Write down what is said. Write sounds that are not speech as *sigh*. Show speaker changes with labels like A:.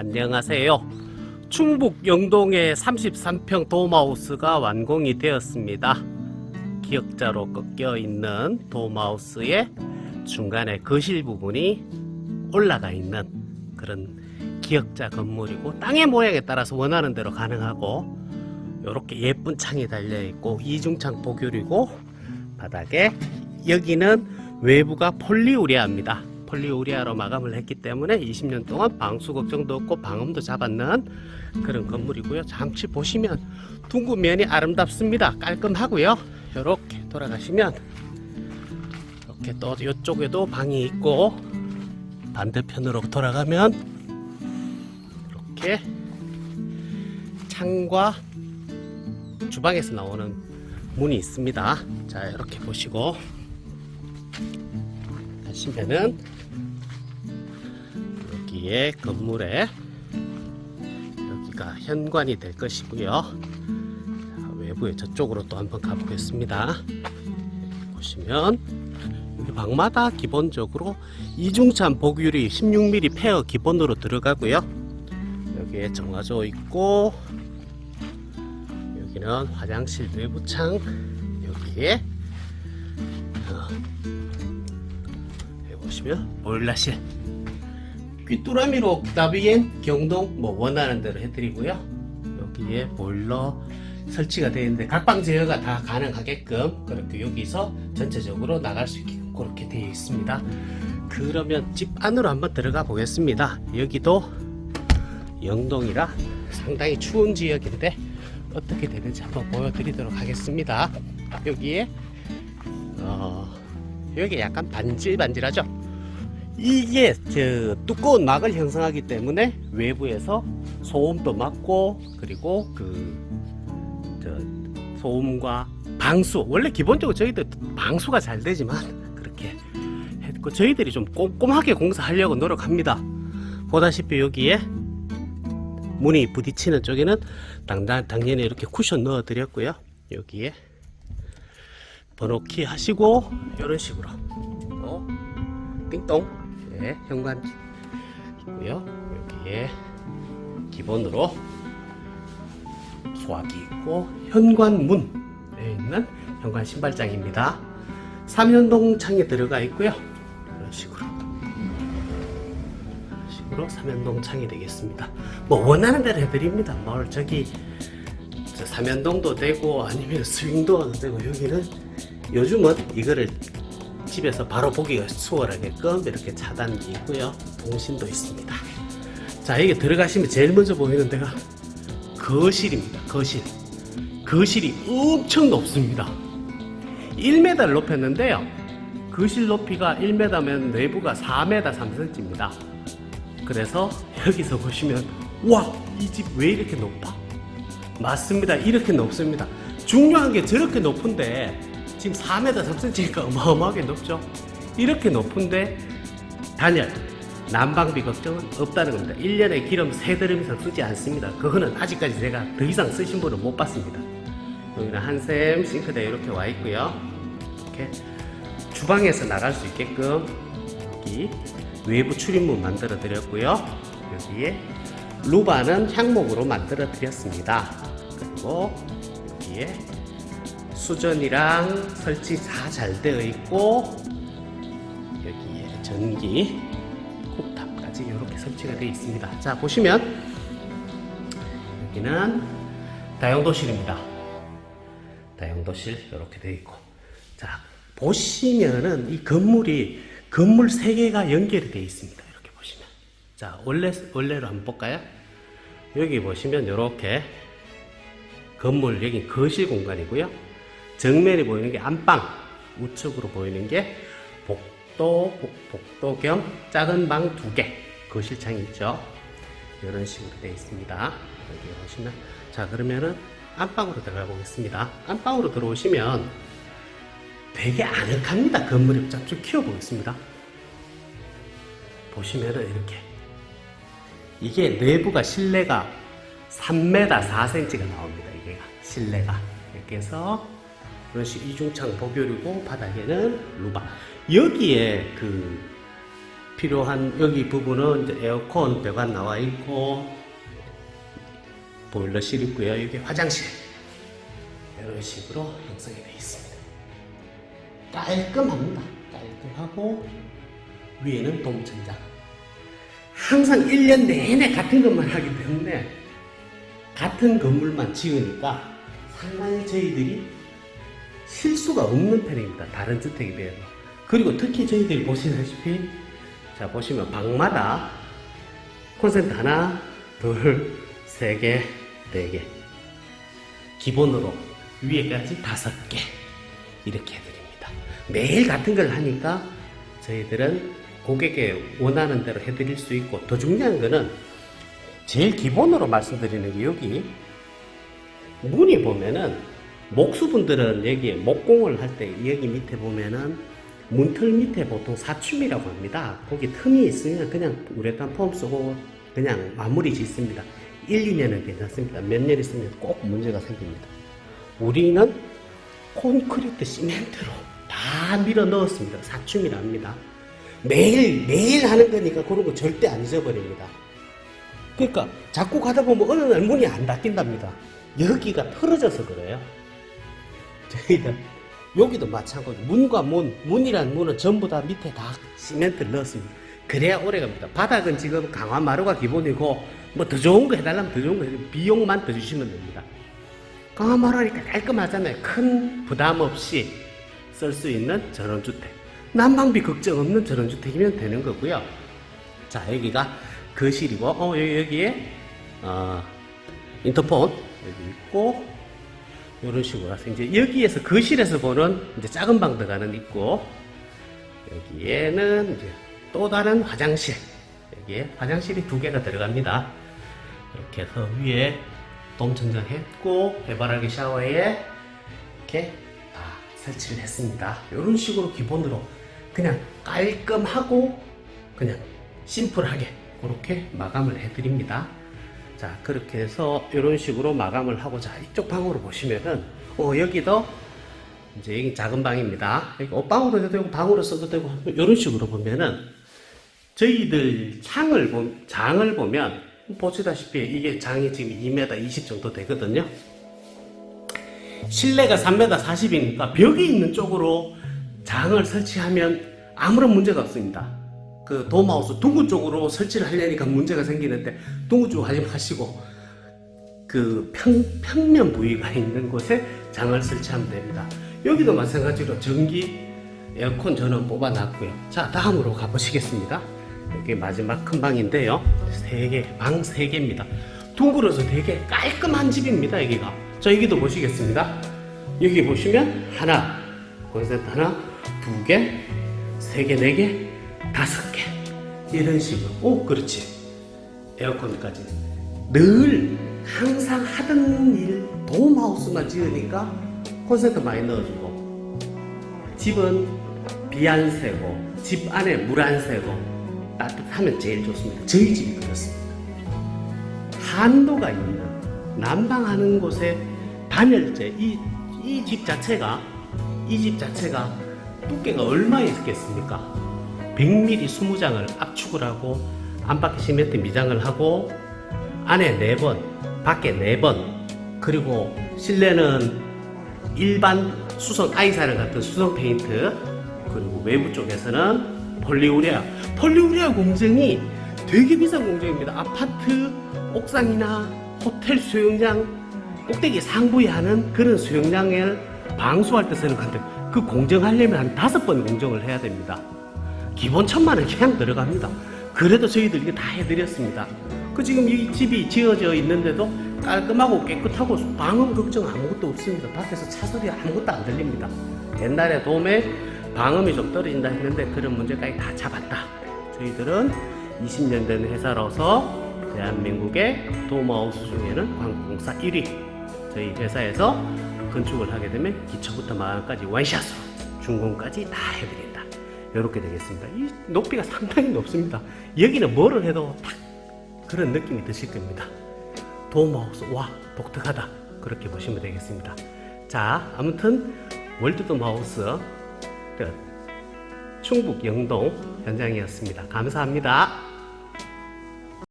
A: 안녕하세요. 충북 영동의 33평 돔하우스가 완공이 되었습니다. 기역자로 꺾여 있는 돔하우스의 중간에 거실 부분이 올라가 있는 그런 기역자 건물이고 땅의 모양에 따라서 원하는 대로 가능하고 이렇게 예쁜 창이 달려 있고 이중창 보교리고 바닥에 여기는 외부가 폴리우리아입니다. 폴리우리아로 마감을 했기 때문에 20년 동안 방수 걱정도 없고 방음도 잡았는 그런 건물이고요. 잠시 보시면 둥근 면이 아름답습니다. 깔끔하고요. 이렇게 돌아가시면 이렇게 또 이쪽에도 방이 있고 반대편으로 돌아가면 이렇게 창과 주방에서 나오는 문이 있습니다. 자, 이렇게 보시고 하시면은 여기에 건물에 여기가 현관이 될 것이고요. 자, 외부에 저쪽으로 또 한번 가보겠습니다. 보시면 여기 방마다 기본적으로 이중찬 복유리 16mm 페어 기본으로 들어가고요. 여기에 정화조 있고 여기는 화장실 내부창 여기에 보시면 보일러실 귀뚜라미로 나비엔 경동 뭐 원하는 대로 해드리고요. 여기에 보일러 설치가 되어 있는데 각방 제어가 다 가능하게끔 그렇게 여기서 전체적으로 나갈 수 있게끔 그렇게 되어 있습니다. 그러면 집 안으로 한번 들어가 보겠습니다. 여기도 영동이라 상당히 추운 지역인데 어떻게 되는지 한번 보여드리도록 하겠습니다. 여기에 어, 여기 약간 반질반질하죠. 이게 저 두꺼운 막을 형성하기 때문에 외부에서 소음도 막고 그리고 그 저 소음과 방수 원래 기본적으로 저희들 방수가 잘 되지만 *laughs* 그렇게 했고 저희들이 좀 꼼꼼하게 공사하려고 노력합니다. 보다시피 여기에 문이 부딪히는 쪽에는 당당, 당연히 이렇게 쿠션 넣어 드렸고요 여기에 번호키 하시고 이런 식으로 또 띵동 네, 현관 있고요 여기에 기본으로 소화기 있고 현관문에 있는 현관 신발장입니다 3연동 창에 들어가 있고요 이런 식으로 식으로 삼연동 창이 되겠습니다. 뭐 원하는 대로 해드립니다. 뭘 저기 저 삼연동도 되고 아니면 스윙도어도 되고 여기는 요즘은 이거를 집에서 바로 보기가 수월하게끔 이렇게 차단이 있고요. 통신도 있습니다. 자 여기 들어가시면 제일 먼저 보이는 데가 거실입니다. 거실. 거실이 엄청 높습니다. 1m를 높였는데요. 거실 높이가 1m면 내부가 4m 3cm입니다. 그래서 여기서 보시면 와 이 집 왜 이렇게 높아? 맞습니다 이렇게 높습니다 중요한 게 저렇게 높은데 지금 4m 3cm니까 어마어마하게 높죠. 이렇게 높은데 단열 난방비 걱정은 없다는 겁니다. 1년에 기름 세드름 이상 쓰지 않습니다. 그거는 아직까지 제가 더 이상 쓰신 분은 못 봤습니다. 여기는 한샘 싱크대 이렇게 와 있고요. 이렇게 주방에서 나갈 수 있게끔 여기 외부 출입문 만들어 드렸고요. 여기에 루바는 향목으로 만들어 드렸습니다. 그리고 여기에 수전이랑 설치 다 잘 되어 있고 여기에 전기 쿡탑까지 이렇게 설치가 되어 있습니다. 자 보시면 여기는 다용도실입니다. 다용도실 이렇게 되어 있고 자 보시면은 이 건물이 건물 세 개가 연결이 되어 있습니다. 이렇게 보시면. 자, 원래, 원래로 한번 볼까요? 여기 보시면 이렇게 건물, 여기 거실 공간이고요. 정면에 보이는 게 안방, 우측으로 보이는 게 복도, 복, 복도 겸 작은 방 두 개, 거실창이 있죠. 이런 식으로 되어 있습니다. 여기 보시면. 자, 그러면은 안방으로 들어가 보겠습니다. 안방으로 들어오시면 되게 아늑합니다. 건물이 쫙쭉 키워 보겠습니다. 보시면은 이렇게 이게 내부가 실내가 3m 4cm가 나옵니다. 이게 실내가 이렇게 해서 그런 식 이중창 복열이고 바닥에는 루바 여기에 그 필요한 여기 부분은 에어컨 배관 나와 있고 보일러실 있고요. 여기 화장실 이런 식으로 형성이 되어 있습니다. 깔끔합니다. 깔끔하고 위에는 돔천장. 항상 1년 내내 같은 것만 하기 때문에 같은 건물만 지으니까 상당히 저희들이 실수가 없는 편입니다. 다른 주택에 비해서. 그리고 특히 저희들이 보시다시피 자 보시면 방마다 콘센트 하나, 둘, 세 개, 네 개. 기본으로 위에까지 다섯 개 이렇게 해드립니다. 매일 같은 걸 하니까 저희들은 고객의 원하는 대로 해드릴 수 있고 더 중요한 거는 제일 기본으로 말씀드리는 게 여기 문이 보면은 목수분들은 여기에 목공을 할 때 여기 밑에 보면은 문틀 밑에 보통 사춤이라고 합니다. 거기 틈이 있으면 그냥 우레탄 폼 쓰고 그냥 마무리 짓습니다. 1, 2년은 괜찮습니다. 몇 년 있으면 꼭 문제가 생깁니다. 우리는 콘크리트 시멘트로 다 밀어 넣었습니다. 사춤이랍니다. 매일 매일 하는 거니까 그런 거 절대 안 잊어버립니다. 그러니까 자꾸 가다 보면 어느 날 문이 안 닫힌답니다. 여기가 틀어져서 그래요. 저희들 여기도 마찬가지. 문과 문, 문이란 문은 전부 다 밑에 다 시멘트를 넣었습니다. 그래야 오래 갑니다. 바닥은 지금 강화 마루가 기본이고 뭐 더 좋은 거 해달라면 더 좋은 거 해주고 비용만 더 주시면 됩니다. 강화 마루니까 깔끔하잖아요. 큰 부담 없이 쓸 수 있는 전원주택. 난방비 걱정 없는 전원주택이면 되는 거고요. 자 여기가 거실이고 어 여기, 여기에 어, 인터폰 여기 있고 이런 식으로 해서 이제 여기에서 거실에서 보는 이제 작은 방 들어가는 있고 여기에는 이제 또 다른 화장실 여기에 화장실이 두 개가 들어갑니다. 이렇게 해서 위에 돔천장 했고 해바라기 샤워에 이렇게 다 설치를 했습니다. 이런 식으로 기본으로 그냥 깔끔하고 그냥 심플하게 그렇게 마감을 해드립니다. 자 그렇게 해서 이런 식으로 마감을 하고 자 이쪽 방으로 보시면은 어 여기도 이제 여기 작은 방입니다. 여기 옷방으로 해도 되고 방으로 써도 되고 이런 식으로 보면은 저희들 창을 보, 장을 보면 보시다시피 이게 장이 지금 2m 20 정도 되거든요. 실내가 3m 40이니까 벽이 있는 쪽으로 장을 설치하면 아무런 문제가 없습니다. 그 도마우스 둥근 쪽으로 설치를 하려니까 문제가 생기는데 둥근 쪽 하지 마시고 그 평, 평면 부위가 있는 곳에 장을 설치하면 됩니다. 여기도 마찬가지로 전기 에어컨 전원 뽑아놨고요. 자 다음으로 가보시겠습니다. 여기 마지막 큰 방인데요. 세 개, 방세 개입니다. 둥그러서 되게 깔끔한 집입니다. 여기가. 자 여기도 보시겠습니다. 여기 보시면 하나, 콘센트 하나, 두 개, 세 개, 네 개, 다섯 개 이런 식으로. 오 그렇지. 에어컨까지 늘 항상 하던 일 돔하우스만 지으니까 콘센트 많이 넣어주고 집은 비 안 새고 집 안에 물 안 새고 따뜻하면 제일 좋습니다. 저희 집이 그렇습니다. 한도가 있는 난방하는 곳에 단열재 이 이 집 자체가 이 집 자체가 두께가 얼마 있겠습니까? 100mm 20장을 압축을 하고 안팎에 시멘트 미장을 하고 안에 4번, 밖에 4번, 그리고 실내는 일반 수성 아이사르 같은 수성 페인트, 그리고 외부 쪽에서는 폴리우레아. 폴리우레아 공정이 되게 비싼 공정입니다. 아파트 옥상이나 호텔 수영장 꼭대기 상부에 하는 그런 수영장을 방수할 때 쓰는 건데 그 공정하려면 한 다섯 번 공정을 해야 됩니다. 기본 천만 원 그냥 들어갑니다. 그래도 저희들 이거 다 해드렸습니다. 그 지금 이 집이 지어져 있는데도 깔끔하고 깨끗하고 방음 걱정 아무것도 없습니다. 밖에서 차 소리 아무것도 안 들립니다. 옛날에 돔에 방음이 좀 떨어진다 했는데 그런 문제까지 다 잡았다. 저희들은 20년 된 회사로서 대한민국의 돔하우스 중에는 관공사 1위. 저희 회사에서 건축을 하게 되면 기초부터 마감까지 원샷으로 준공까지 다 해드린다. 이렇게 되겠습니다. 이 높이가 상당히 높습니다. 여기는 뭐를 해도 딱 그런 느낌이 드실 겁니다. 돔하우스 와 독특하다 그렇게 보시면 되겠습니다. 자 아무튼 월드돔하우스 그 충북 영동 현장이었습니다. 감사합니다.